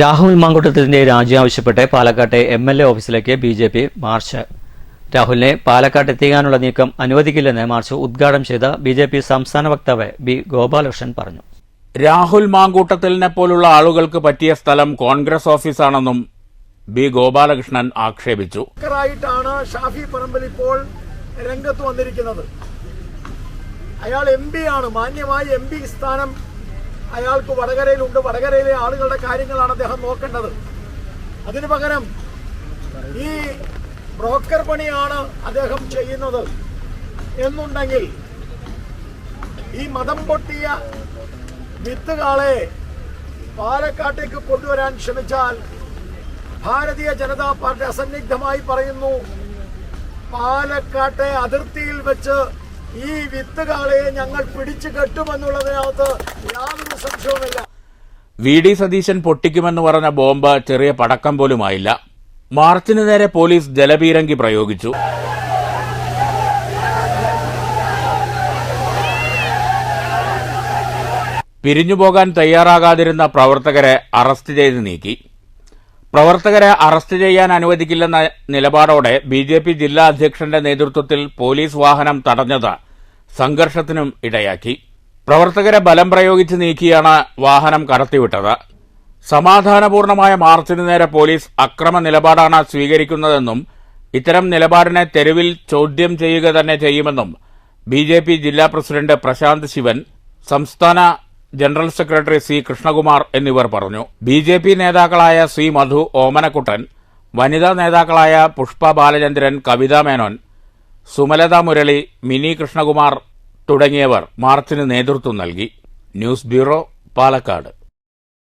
രാഹുൽ മാങ്കുട്ടത്തിന്റെ രാജി ആവശ്യപ്പെട്ട് പാലക്കാട്ടെ എം എൽ എ ഓഫീസിലേക്ക് ബി ജെ പി മാർച്ച്. രാഹുലിനെ പാലക്കാട്ട് എത്തിക്കാനുള്ള നീക്കം അനുവദിക്കില്ലെന്ന് മാർച്ച് ഉദ്ഘാടനം ചെയ്ത ബി ജെ പി സംസ്ഥാന വക്താവ് ബി ഗോപാലകൃഷ്ണൻ പറഞ്ഞു. രാഹുൽ മാങ്കൂട്ടത്തിലിനെ പോലുള്ള ആളുകൾക്ക് പറ്റിയ സ്ഥലം കോൺഗ്രസ് ഓഫീസാണെന്നും ബി ഗോപാലകൃഷ്ണൻ ആക്ഷേപിച്ചു. ഷാഫി പറമ്പിൽ ഇപ്പോൾ രംഗത്ത് വന്നിരിക്കുന്നത്. അയാൾ എം പി ആണ്. മാന്യമായി എം പി സ്ഥാനം അയാൾക്ക് വടകരയിലുണ്ട്. വടകരയിലെ ആളുകളുടെ കാര്യങ്ങളാണ് അദ്ദേഹം നോക്കേണ്ടത്. അതിനു പകരം ഈ ബ്രോക്കർ പണിയാണ് അദ്ദേഹം ചെയ്യുന്നത്. എന്നുണ്ടെങ്കിൽ ഈ മതം പൊട്ടിയ വിത്തുകാളെ പാലക്കാട്ടേക്ക് കൊണ്ടുവരാൻ ശ്രമിച്ചാൽ ഭാരതീയ ജനതാ പാർട്ടി അസന്നിഗ്ധമായി പറയുന്നു പാലക്കാട്ടെ അതിർത്തിയിൽ വെച്ച് ഈ വിത്തുകാളെ ഞങ്ങൾ പിടിച്ചു കെട്ടുമെന്നുള്ളതിനകത്ത് യാതൊരു സംശയവുമില്ല. വി ഡി സതീശൻ പൊട്ടിക്കുമെന്ന് പറഞ്ഞ ബോംബ് ചെറിയ പടക്കം പോലുമായില്ല. മാർച്ചിന് നേരെ പോലീസ് ജലപീരങ്കി പ്രയോഗിച്ചു. പിരിഞ്ഞുപോകാൻ തയ്യാറാകാതിരുന്ന പ്രവർത്തകരെ അറസ്റ്റ് ചെയ്ത് നീക്കി. പ്രവർത്തകരെ അറസ്റ്റ് ചെയ്യാൻ അനുവദിക്കില്ലെന്ന നിലപാടോടെ ബി ജെ പി ജില്ലാ അധ്യക്ഷന്റെ നേതൃത്വത്തിൽ പോലീസ് വാഹനം തടഞ്ഞത് സംഘർഷത്തിനും ഇടയാക്കി. പ്രവർത്തകരെ ബലം പ്രയോഗിച്ച് നീക്കിയാണ് വാഹനം കടത്തിവിട്ടത്. സമാധാനപൂർണമായ മാർച്ചിന് നേരെ പോലീസ് അക്രമ നിലപാടാണ് സ്വീകരിക്കുന്നതെന്നും ഇത്തരം നിലപാടിനെ തെരുവിൽ ചോദ്യം ചെയ്യുക തന്നെ ചെയ്യുമെന്നും ബി ജില്ലാ പ്രസിഡന്റ് പ്രശാന്ത് ശിവൻ സംസ്ഥാന ജനറൽ സെക്രട്ടറി സി കൃഷ്ണകുമാർ എന്നിവർ പറഞ്ഞു. ബി ജെ പി നേതാക്കളായ സി മധു ഓമനക്കുട്ടൻ വനിതാ നേതാക്കളായ പുഷ്പ ബാലചന്ദ്രൻ കവിതാ മേനോൻ സുമലത മുരളി മിനി കൃഷ്ണകുമാർ തുടങ്ങിയവർ മാർച്ചിന് നേതൃത്വം നൽകി. News bureau Palakkad.